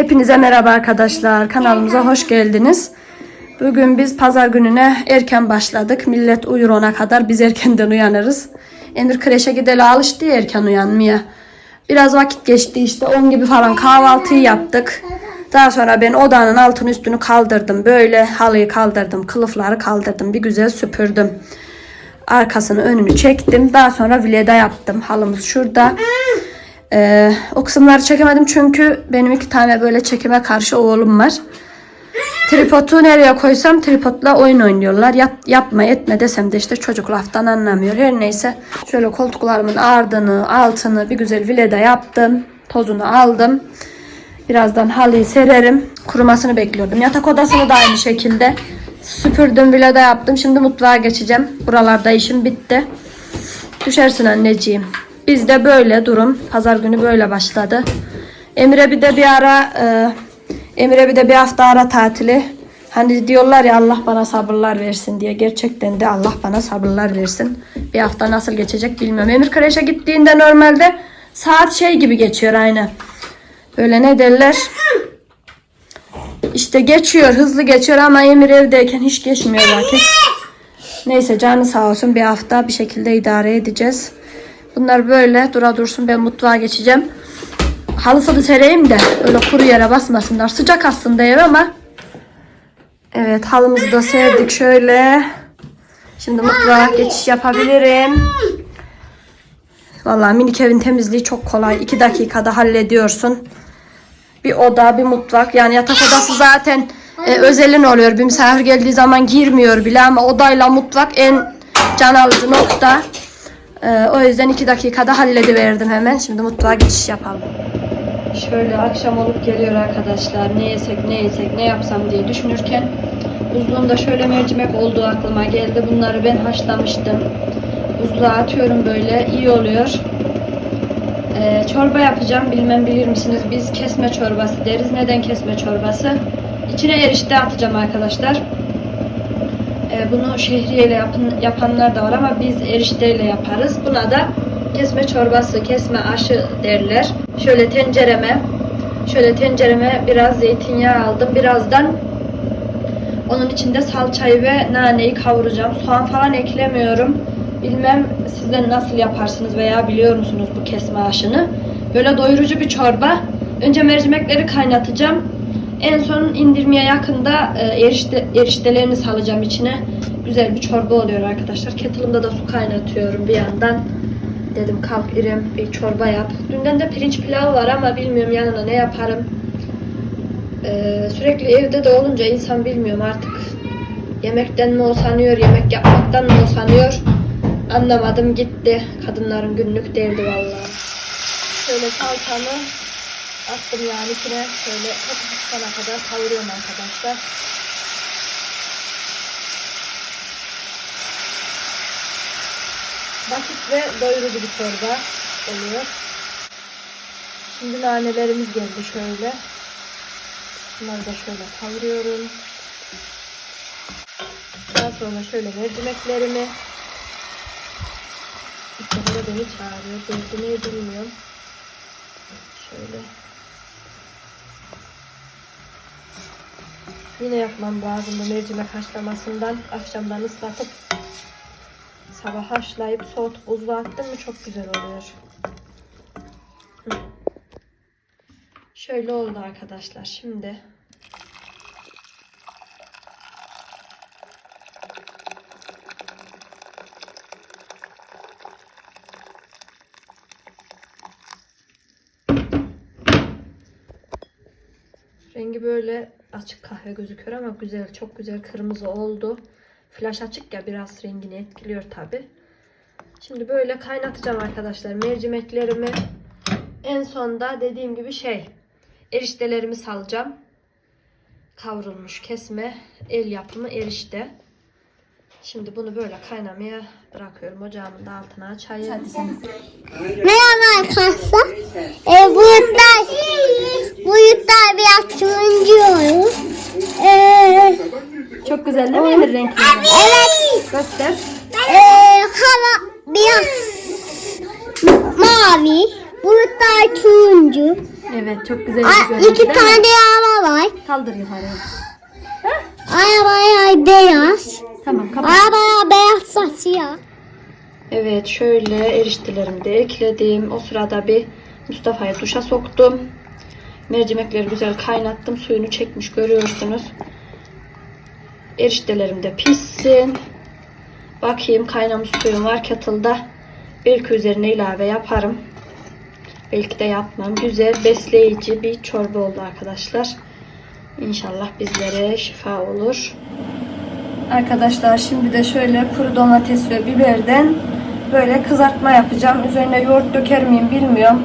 Hepinize merhaba arkadaşlar. Kanalımıza hoş geldiniz. Bugün biz pazar gününe erken başladık. Millet uyur ona kadar biz erkenden uyanırız. Emir kreşe gideli alıştı ya erken uyanmaya. Biraz vakit geçti işte 10 gibi falan kahvaltıyı yaptık. Daha sonra ben odanın altını üstünü kaldırdım. Böyle halıyı kaldırdım. Kılıfları kaldırdım. Bir güzel süpürdüm. Arkasını önünü çektim. Daha sonra vileda yaptım. Halımız şurada. Ee, o kısımları çekemedim çünkü benim iki tane böyle çekime karşı oğlum var. Tripodu nereye koysam tripodla oyun oynuyorlar. Yap, yapma etme desem de işte çocuk laftan anlamıyor. Her neyse şöyle koltuklarımın ardını altını bir güzel vileda yaptım. Tozunu aldım. Birazdan halıyı sererim. Kurumasını bekliyordum. Yatak odasını da aynı şekilde süpürdüm, vileda yaptım. Şimdi mutfağa geçeceğim. Buralarda işim bitti. Düşersin anneciğim. Bizde böyle durum. Pazar günü böyle başladı. Emre bir de bir ara e, Emre bir de bir hafta ara tatili. Hani diyorlar ya Allah bana sabırlar versin diye. Gerçekten de Allah bana sabırlar versin. Bir hafta nasıl geçecek bilmiyorum. Emir kreşe gittiğinde normalde saat şey gibi geçiyor aynı. Böyle ne derler? İşte geçiyor, hızlı geçiyor ama Emir evdeyken hiç geçmiyor vakit. Neyse canı sağ olsun bir hafta bir şekilde idare edeceğiz. Bunlar böyle dura dursun ben mutfağa geçeceğim. Halısını sereyim de öyle kuru yere basmasınlar. Sıcak aslında ev ama. Evet halımızı da serdik şöyle. Şimdi mutfağa geçiş yapabilirim. Vallahi minik evin temizliği çok kolay. 2 dakikada hallediyorsun. Bir oda, bir mutfak. Yani yatak odası zaten e, özelin oluyor. Bir misafir geldiği zaman girmiyor bile ama odayla mutfak en can alıcı nokta. E, o yüzden 2 dakikada hallediverdim hemen. Şimdi mutfağa geçiş yapalım. Şöyle akşam olup geliyor arkadaşlar. Ne yesek, ne yesek, ne yapsam diye düşünürken buzluğumda şöyle mercimek olduğu aklıma geldi. Bunları ben haşlamıştım. Buzluğa atıyorum böyle. iyi oluyor. Ee, çorba yapacağım. Bilmem bilir misiniz? Biz kesme çorbası deriz. Neden kesme çorbası? İçine erişte atacağım arkadaşlar. Ee, bunu şehriyeyle yapın, yapanlar da var ama biz erişteyle yaparız. Buna da kesme çorbası, kesme aşı derler. Şöyle tencereme, şöyle tencereme biraz zeytinyağı aldım. Birazdan onun içinde salçayı ve naneyi kavuracağım. Soğan falan eklemiyorum. Bilmem sizler nasıl yaparsınız veya biliyor musunuz bu kesme aşını. Böyle doyurucu bir çorba. Önce mercimekleri kaynatacağım. En son indirmeye yakında e, erişte, eriştelerini salacağım içine. Güzel bir çorba oluyor arkadaşlar. Kettle'ımda da su kaynatıyorum bir yandan. Dedim kalk İrem bir çorba yap. Dünden de pirinç pilav var ama bilmiyorum yanına ne yaparım. Ee, sürekli evde de olunca insan bilmiyorum artık yemekten mi usanıyor, yemek yapmaktan mı usanıyor anlamadım gitti. Kadınların günlük derdi vallahi. Şöyle salçamı attım yani içine şöyle hafif çıkana kadar kavuruyorum arkadaşlar. Basit ve doyurucu bir çorba oluyor. Şimdi nanelerimiz geldi şöyle. Bunları da şöyle kavuruyorum. Daha sonra şöyle mercimeklerimi İşte beni çağırıyor. Derdi neyi bilmiyorum. Şöyle. Yine yapmam lazım bu mercimek haşlamasından. Akşamdan ıslatıp sabah haşlayıp soğutup buzluğa attım mı çok güzel oluyor. Şöyle oldu arkadaşlar. Şimdi rengi böyle açık kahve gözüküyor ama güzel, çok güzel kırmızı oldu. Flaş açık ya biraz rengini etkiliyor tabi. Şimdi böyle kaynatacağım arkadaşlar mercimeklerimi. En sonda dediğim gibi şey eriştelerimi salacağım. Kavrulmuş kesme el yapımı erişte. Şimdi bunu böyle kaynamaya bırakıyorum. Ocağımın da altına açayım. Merhaba arkadaşlar. Ee, bu bu yurtlar biraz turuncu. Ee, Çok güzel değil mi Emir renkleri? evet. Göster. Ee, hava biraz mavi. Bu yurtlar turuncu. Evet çok güzel Aa, bir görüntü iki değil mi? tane araba var. Kaldır yukarıya. Arabaya beyaz. Tamam kapat. Arabaya beyaz saçıyor. Evet şöyle eriştelerimi de ekledim. O sırada bir Mustafa'yı duşa soktum. Mercimekleri güzel kaynattım. Suyunu çekmiş görüyorsunuz. Eriştelerim de pişsin. Bakayım kaynamış suyum var kettle'da. Belki üzerine ilave yaparım. Belki de yapmam. Güzel besleyici bir çorba oldu arkadaşlar. İnşallah bizlere şifa olur. Arkadaşlar şimdi de şöyle kuru domates ve biberden böyle kızartma yapacağım. Üzerine yoğurt döker miyim bilmiyorum.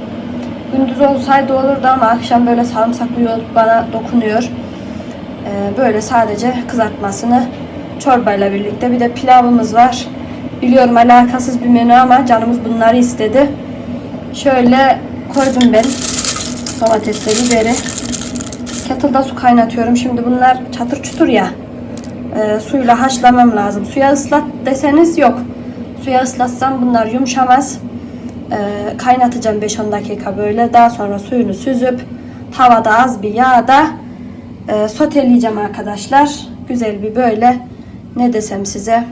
Gündüz olsaydı olurdu ama akşam böyle sarımsaklı yoğurt bana dokunuyor. Ee, böyle sadece kızartmasını çorbayla birlikte. Bir de pilavımız var. Biliyorum alakasız bir menü ama canımız bunları istedi. Şöyle koydum ben domatesle biberi. Kettle'da su kaynatıyorum. Şimdi bunlar çatır çutur ya e, suyla haşlamam lazım. Suya ıslat deseniz yok. Suya ıslatsam bunlar yumuşamaz. E, kaynatacağım 5-10 dakika böyle. Daha sonra suyunu süzüp tavada az bir yağda e, soteleyeceğim arkadaşlar. Güzel bir böyle ne desem size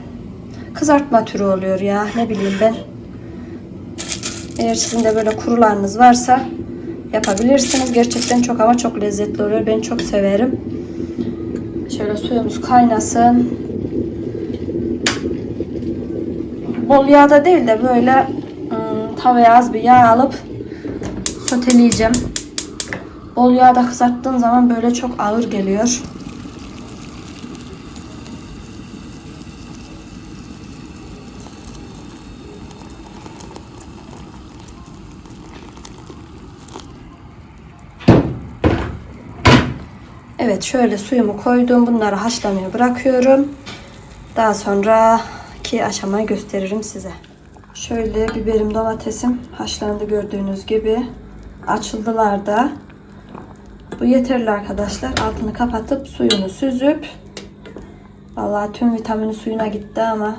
kızartma türü oluyor ya. Ne bileyim ben. Eğer sizin de böyle kurularınız varsa yapabilirsiniz. Gerçekten çok ama çok lezzetli oluyor. Ben çok severim. Şöyle suyumuz kaynasın. Bol yağda değil de böyle tavaya bir yağ alıp soteleyeceğim. Bol yağda kızarttığın zaman böyle çok ağır geliyor. Evet şöyle suyumu koydum. Bunları haşlamaya bırakıyorum. Daha sonraki aşamayı gösteririm size. Şöyle biberim domatesim haşlandı gördüğünüz gibi. Açıldılar da. Bu yeterli arkadaşlar. Altını kapatıp suyunu süzüp Vallahi tüm vitamini suyuna gitti ama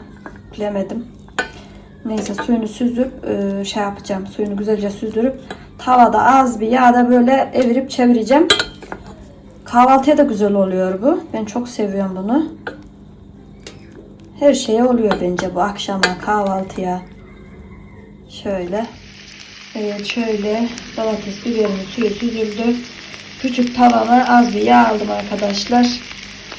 bilemedim. Neyse suyunu süzüp e, şey yapacağım. Suyunu güzelce süzdürüp tavada az bir yağda böyle evirip çevireceğim. Kahvaltıya da güzel oluyor bu. Ben çok seviyorum bunu. Her şeye oluyor bence bu akşama kahvaltıya. Şöyle. Evet şöyle domates biberimin suyu süzüldü. Küçük tavama az bir yağ aldım arkadaşlar.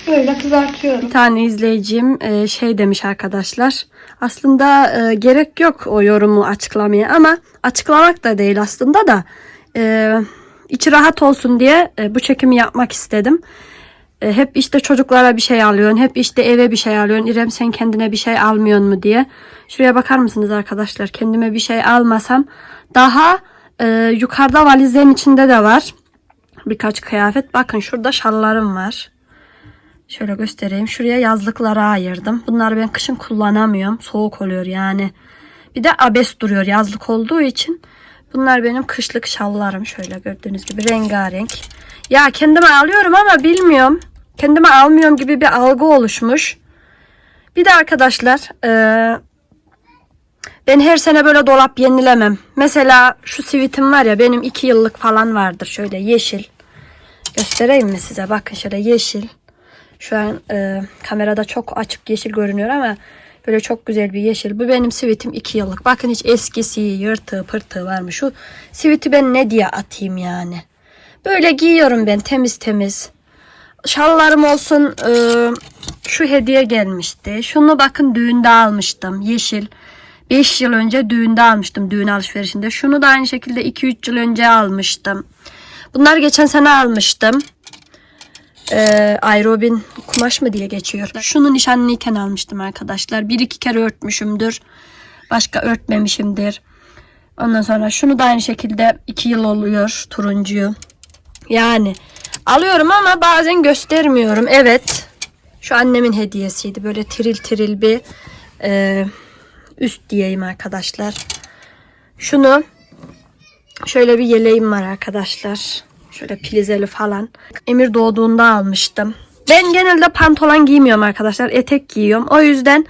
Böyle kızartıyorum. Bir tane izleyicim e, şey demiş arkadaşlar. Aslında e, gerek yok o yorumu açıklamaya ama açıklamak da değil aslında da. E, içi rahat olsun diye bu çekimi yapmak istedim. E, hep işte çocuklara bir şey alıyorsun. Hep işte eve bir şey alıyorsun. İrem sen kendine bir şey almıyorsun mu diye. Şuraya bakar mısınız arkadaşlar? Kendime bir şey almasam daha e, yukarıda valizlerin içinde de var. Birkaç kıyafet. Bakın şurada şallarım var. Şöyle göstereyim. Şuraya yazlıklara ayırdım. Bunları ben kışın kullanamıyorum. Soğuk oluyor yani. Bir de abes duruyor yazlık olduğu için. Bunlar benim kışlık şallarım. Şöyle gördüğünüz gibi rengarenk. Ya kendime alıyorum ama bilmiyorum. Kendime almıyorum gibi bir algı oluşmuş. Bir de arkadaşlar eee, ben her sene böyle dolap yenilemem. Mesela şu sivitim var ya benim iki yıllık falan vardır. Şöyle yeşil. Göstereyim mi size? Bakın şöyle yeşil. Şu an e, kamerada çok açık yeşil görünüyor ama böyle çok güzel bir yeşil. Bu benim sivitim 2 yıllık. Bakın hiç eskisi, yırtığı, pırtığı var mı? Şu siviti ben ne diye atayım yani. Böyle giyiyorum ben temiz temiz. Şallarım olsun e, şu hediye gelmişti. Şunu bakın düğünde almıştım. Yeşil. 5 yıl önce düğünde almıştım. Düğün alışverişinde. Şunu da aynı şekilde 2-3 yıl önce almıştım. Bunlar geçen sene almıştım e, aerobin kumaş mı diye geçiyor. Şunu nişanlıyken almıştım arkadaşlar. Bir iki kere örtmüşümdür. Başka örtmemişimdir. Ondan sonra şunu da aynı şekilde iki yıl oluyor turuncuyu. Yani alıyorum ama bazen göstermiyorum. Evet. Şu annemin hediyesiydi. Böyle tiril tiril bir e, üst diyeyim arkadaşlar. Şunu şöyle bir yeleğim var arkadaşlar. Şöyle plizeli falan. Emir doğduğunda almıştım. Ben genelde pantolon giymiyorum arkadaşlar. Etek giyiyorum. O yüzden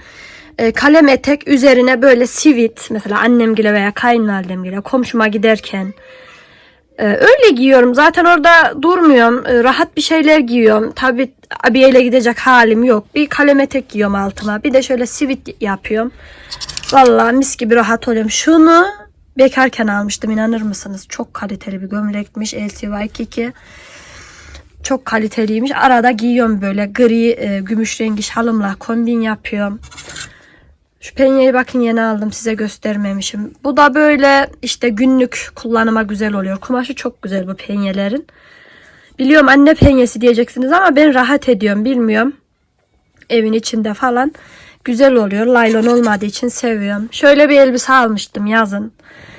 e, kalem etek üzerine böyle sivit mesela annemgile veya kayınvalidemgile komşuma giderken Ee, öyle giyiyorum. Zaten orada durmuyorum. Ee, rahat bir şeyler giyiyorum. Tabi abiyeyle gidecek halim yok. Bir kalem etek giyiyorum altıma. Bir de şöyle sivit yapıyorum. Vallahi mis gibi rahat oluyorum. Şunu bekarken almıştım inanır mısınız? Çok kaliteli bir gömlekmiş. LCY Kiki. Çok kaliteliymiş. Arada giyiyorum böyle gri e, gümüş rengi şalımla kombin yapıyorum. Şu penyeyi bakın yeni aldım size göstermemişim. Bu da böyle işte günlük kullanıma güzel oluyor. Kumaşı çok güzel bu penyelerin. Biliyorum anne penyesi diyeceksiniz ama ben rahat ediyorum bilmiyorum. Evin içinde falan güzel oluyor. Laylon olmadığı için seviyorum. Şöyle bir elbise almıştım yazın.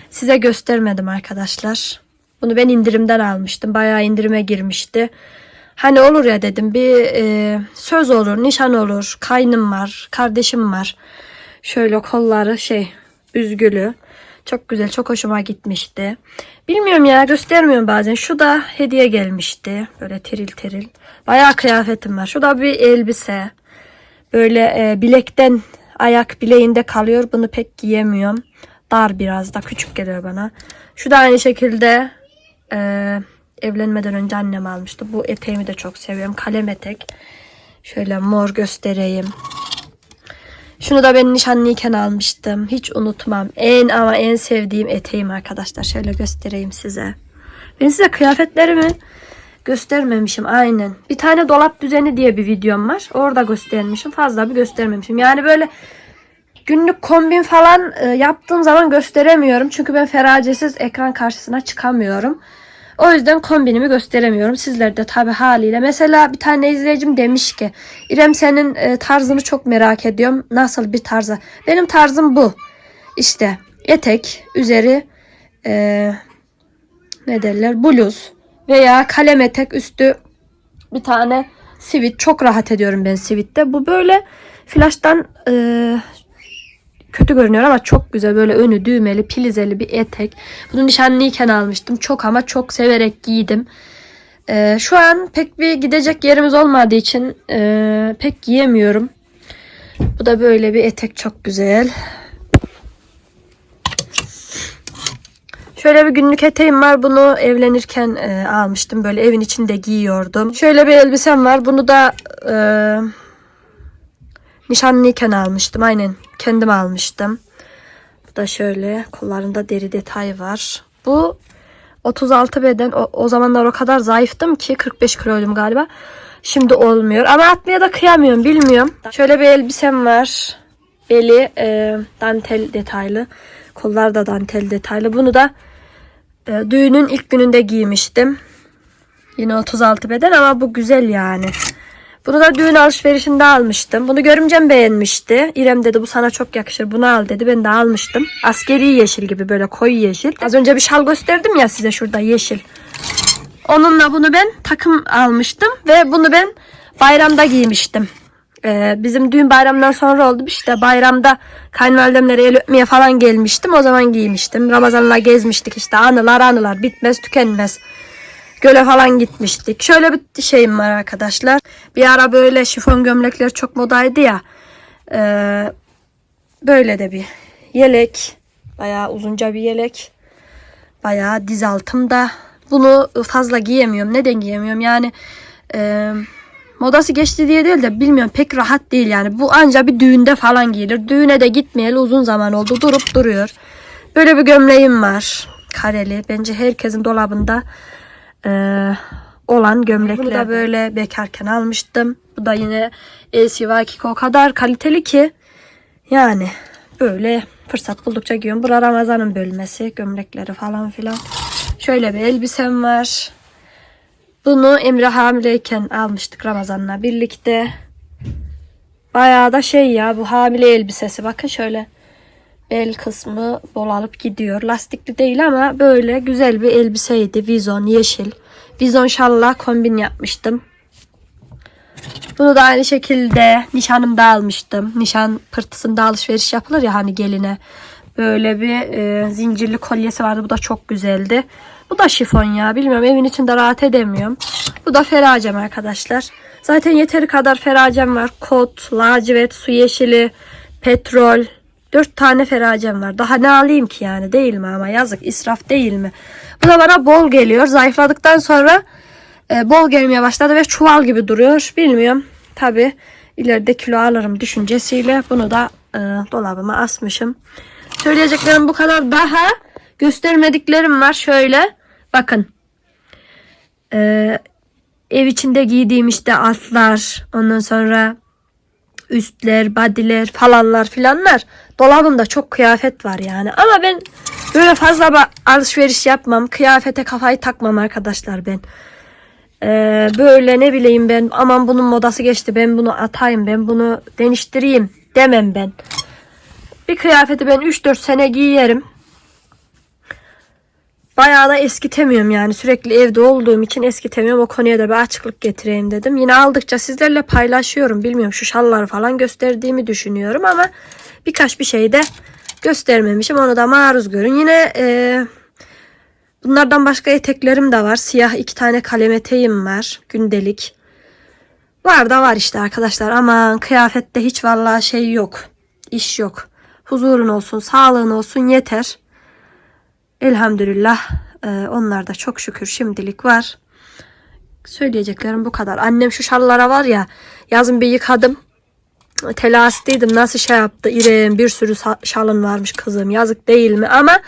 Size göstermedim arkadaşlar. Bunu ben indirimden almıştım. Bayağı indirime girmişti. Hani olur ya dedim bir e, söz olur, nişan olur, kaynım var, kardeşim var. Şöyle kolları şey üzgülü. Çok güzel, çok hoşuma gitmişti. Bilmiyorum ya göstermiyorum bazen. Şu da hediye gelmişti. Böyle teril teril. Bayağı kıyafetim var. Şu da bir elbise. Böyle e, bilekten ayak bileğinde kalıyor. Bunu pek giyemiyorum. Dar biraz da küçük geliyor bana. Şu da aynı şekilde e, evlenmeden önce annem almıştı. Bu eteğimi de çok seviyorum. Kalem etek. Şöyle mor göstereyim. Şunu da ben nişanlıyken almıştım. Hiç unutmam. En ama en sevdiğim eteğim arkadaşlar. Şöyle göstereyim size. Ben size kıyafetlerimi göstermemişim aynen. Bir tane dolap düzeni diye bir videom var. Orada göstermişim. Fazla bir göstermemişim. Yani böyle günlük kombin falan e, yaptığım zaman gösteremiyorum. Çünkü ben feracesiz ekran karşısına çıkamıyorum. O yüzden kombinimi gösteremiyorum. Sizler de tabi haliyle. Mesela bir tane izleyicim demiş ki İrem senin e, tarzını çok merak ediyorum. Nasıl bir tarzı? Benim tarzım bu. İşte etek, üzeri e, ne derler bluz veya kalem etek üstü bir tane sivit. Çok rahat ediyorum ben sivitte. Bu böyle flash'tan e, kötü görünüyor ama çok güzel böyle önü düğmeli pilizeli bir etek. Bunu nişanlıyken almıştım. Çok ama çok severek giydim. Ee, şu an pek bir gidecek yerimiz olmadığı için e, pek giyemiyorum. Bu da böyle bir etek çok güzel. Şöyle bir günlük eteğim var. Bunu evlenirken e, almıştım. Böyle evin içinde giyiyordum. Şöyle bir elbisem var. Bunu da e, nişanlıyken almıştım. Aynen kendim almıştım. Bu da şöyle kollarında deri detay var. Bu 36 beden. O, o zamanlar o kadar zayıftım ki 45 kiloydum galiba. Şimdi olmuyor. Ama atmaya da kıyamıyorum bilmiyorum. Şöyle bir elbisem var. Beli e, dantel detaylı. Kollar da dantel detaylı. Bunu da e, düğünün ilk gününde giymiştim. Yine 36 beden ama bu güzel yani. Bunu da düğün alışverişinde almıştım. Bunu görümcem beğenmişti. İrem dedi bu sana çok yakışır bunu al dedi. Ben de almıştım. Askeri yeşil gibi böyle koyu yeşil. Az önce bir şal gösterdim ya size şurada yeşil. Onunla bunu ben takım almıştım. Ve bunu ben bayramda giymiştim. Ee, bizim düğün bayramdan sonra oldu. İşte bayramda kayınvalidemlere el öpmeye falan gelmiştim. O zaman giymiştim. Ramazanla gezmiştik işte anılar anılar bitmez tükenmez. Göle falan gitmiştik. Şöyle bir şeyim var arkadaşlar. Bir ara böyle şifon gömlekler çok modaydı ya. Ee, böyle de bir yelek. Bayağı uzunca bir yelek. Bayağı diz altımda. Bunu fazla giyemiyorum. Neden giyemiyorum? Yani e, modası geçti diye değil de bilmiyorum pek rahat değil yani. Bu anca bir düğünde falan giyilir. Düğüne de gitmeyeli uzun zaman oldu. Durup duruyor. Böyle bir gömleğim var. Kareli. Bence herkesin dolabında ee, olan gömlekler. Bunu da böyle bekarken almıştım. Bu da yine LCY Kiko o kadar kaliteli ki yani böyle fırsat buldukça giyiyorum. Bu Ramazan'ın bölmesi. Gömlekleri falan filan. Şöyle bir elbisem var. Bunu Emre hamileyken almıştık Ramazan'la birlikte. Bayağı da şey ya bu hamile elbisesi. Bakın şöyle bel kısmı bol alıp gidiyor. Lastikli değil ama böyle güzel bir elbiseydi. Vizon yeşil. Vizon şalla kombin yapmıştım. Bunu da aynı şekilde nişanımda almıştım. Nişan pırtısında alışveriş yapılır ya hani geline. Böyle bir e, zincirli kolyesi vardı. Bu da çok güzeldi. Bu da şifon ya. Bilmiyorum evin içinde rahat edemiyorum. Bu da feracem arkadaşlar. Zaten yeteri kadar feracem var. Kot, lacivert, su yeşili, petrol, Dört tane feracem var. Daha ne alayım ki yani değil mi ama yazık israf değil mi? da bana bol geliyor. Zayıfladıktan sonra e, bol gelmeye başladı ve çuval gibi duruyor. Bilmiyorum. Tabi ileride kilo alırım düşüncesiyle bunu da e, dolabıma asmışım. Söyleyeceklerim bu kadar. Daha göstermediklerim var. Şöyle bakın. E, ev içinde giydiğim işte altlar ondan sonra üstler, badiler falanlar filanlar. Dolabımda çok kıyafet var yani. Ama ben böyle fazla alışveriş yapmam. Kıyafete kafayı takmam arkadaşlar ben. Ee, böyle ne bileyim ben aman bunun modası geçti ben bunu atayım ben bunu değiştireyim demem ben. Bir kıyafeti ben 3-4 sene giyerim. Bayağı da eskitemiyorum yani sürekli evde olduğum için eskitemiyorum. O konuya da bir açıklık getireyim dedim. Yine aldıkça sizlerle paylaşıyorum. Bilmiyorum şu şalları falan gösterdiğimi düşünüyorum ama birkaç bir şey de göstermemişim. Onu da maruz görün. Yine e, bunlardan başka eteklerim de var. Siyah iki tane kalem eteğim var. Gündelik. Var da var işte arkadaşlar. Aman kıyafette hiç vallahi şey yok. İş yok. Huzurun olsun, sağlığın olsun yeter. Elhamdülillah e, onlar da çok şükür şimdilik var. Söyleyeceklerim bu kadar. Annem şu şallara var ya yazın bir yıkadım. Telastiydim nasıl şey yaptı İrem bir sürü şalın varmış kızım yazık değil mi ama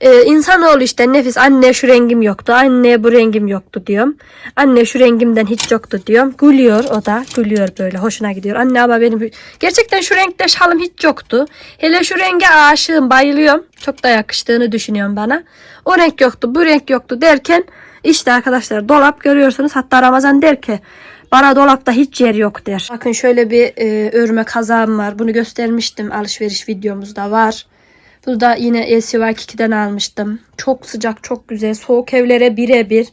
e, insanoğlu işte nefis anne şu rengim yoktu anne bu rengim yoktu diyorum. Anne şu rengimden hiç yoktu diyorum. Gülüyor o da gülüyor böyle hoşuna gidiyor. Anne ama benim gerçekten şu renkte şalım hiç yoktu. Hele şu renge aşığım bayılıyorum. Çok da yakıştığını düşünüyorum bana. O renk yoktu bu renk yoktu derken işte arkadaşlar dolap görüyorsunuz hatta Ramazan der ki bana dolapta hiç yer yok der. Bakın şöyle bir e, örme kazağım var. Bunu göstermiştim alışveriş videomuzda var. Bunu da yine LCY2'den almıştım. Çok sıcak, çok güzel. Soğuk evlere birebir.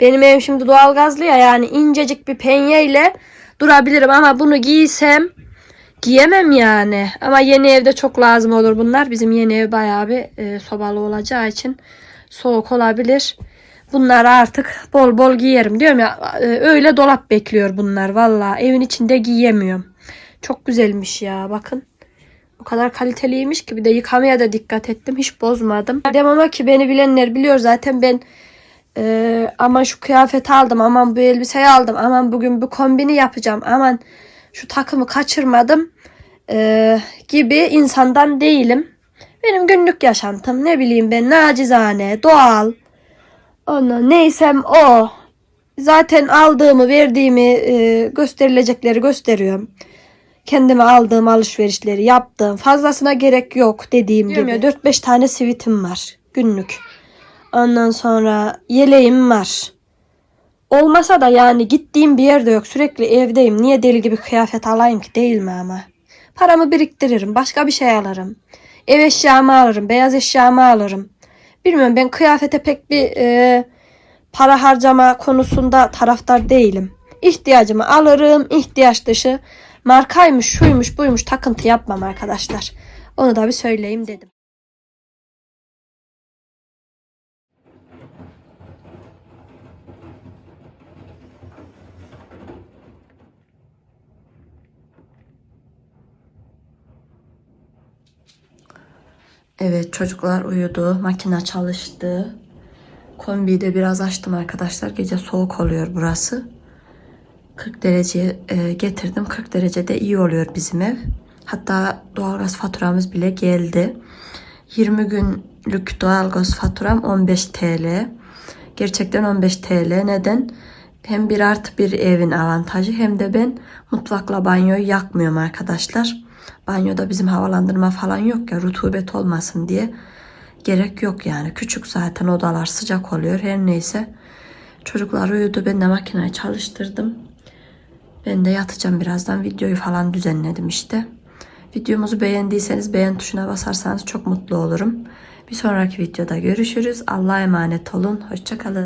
Benim evim şimdi doğalgazlı ya yani incecik bir penyeyle durabilirim ama bunu giysem giyemem yani. Ama yeni evde çok lazım olur bunlar. Bizim yeni ev bayağı bir e, sobalı olacağı için soğuk olabilir. Bunları artık bol bol giyerim diyorum ya. e, öyle dolap bekliyor bunlar valla. Evin içinde giyemiyorum. Çok güzelmiş ya bakın. Kadar kaliteliymiş ki bir de yıkamaya da dikkat ettim. Hiç bozmadım. Dem ama ki beni bilenler biliyor zaten ben e, aman şu kıyafeti aldım. Aman bu elbiseyi aldım. Aman bugün bu kombini yapacağım. Aman şu takımı kaçırmadım e, gibi insandan değilim. Benim günlük yaşantım ne bileyim ben nacizane, doğal. Onu neysem o. Zaten aldığımı, verdiğimi, e, gösterilecekleri gösteriyorum. Kendime aldığım alışverişleri yaptım. Fazlasına gerek yok dediğim gibi. 4-5 tane sivitim var günlük. Ondan sonra yeleğim var. Olmasa da yani gittiğim bir yerde yok. Sürekli evdeyim. Niye deli gibi kıyafet alayım ki değil mi ama? Paramı biriktiririm. Başka bir şey alırım. Ev eşyamı alırım. Beyaz eşyamı alırım. Bilmiyorum ben kıyafete pek bir e, para harcama konusunda taraftar değilim. İhtiyacımı alırım. ihtiyaç dışı markaymış, şuymuş, buymuş takıntı yapmam arkadaşlar. Onu da bir söyleyeyim dedim. Evet çocuklar uyudu. Makine çalıştı. Kombiyi de biraz açtım arkadaşlar. Gece soğuk oluyor burası. 40 dereceye getirdim. 40 derecede iyi oluyor bizim ev. Hatta doğalgaz faturamız bile geldi. 20 günlük doğalgaz faturam 15 TL. Gerçekten 15 TL. Neden? Hem bir artı bir evin avantajı hem de ben mutfakla banyoyu yakmıyorum arkadaşlar. Banyoda bizim havalandırma falan yok ya rutubet olmasın diye gerek yok yani. Küçük zaten odalar sıcak oluyor her neyse. Çocuklar uyudu ben de makineyi çalıştırdım. Ben de yatacağım birazdan videoyu falan düzenledim işte. Videomuzu beğendiyseniz beğen tuşuna basarsanız çok mutlu olurum. Bir sonraki videoda görüşürüz. Allah'a emanet olun. Hoşçakalın.